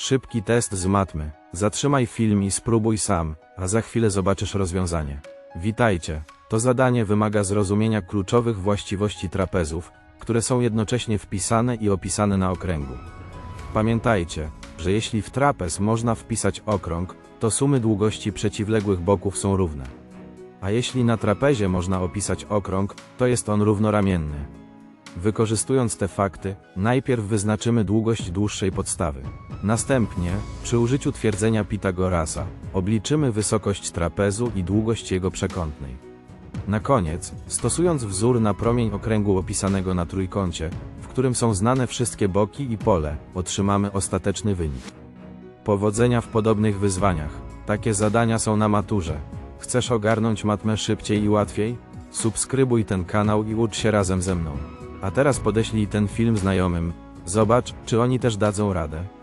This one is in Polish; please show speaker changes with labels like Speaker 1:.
Speaker 1: Szybki test z matmy. Zatrzymaj film i spróbuj sam, a za chwilę zobaczysz rozwiązanie. Witajcie. To zadanie wymaga zrozumienia kluczowych właściwości trapezów, które są jednocześnie wpisane i opisane na okręgu. Pamiętajcie, że jeśli w trapez można wpisać okrąg, to sumy długości przeciwległych boków są równe. A jeśli na trapezie można opisać okrąg, to jest on równoramienny. Wykorzystując te fakty, najpierw wyznaczymy długość dłuższej podstawy. Następnie, przy użyciu twierdzenia Pitagorasa, obliczymy wysokość trapezu i długość jego przekątnej. Na koniec, stosując wzór na promień okręgu opisanego na trójkącie, w którym są znane wszystkie boki i pole, otrzymamy ostateczny wynik. Powodzenia w podobnych wyzwaniach. Takie zadania są na maturze. Chcesz ogarnąć matmę szybciej i łatwiej? Subskrybuj ten kanał i ucz się razem ze mną. A teraz podeślij ten film znajomym. Zobacz, czy oni też dadzą radę.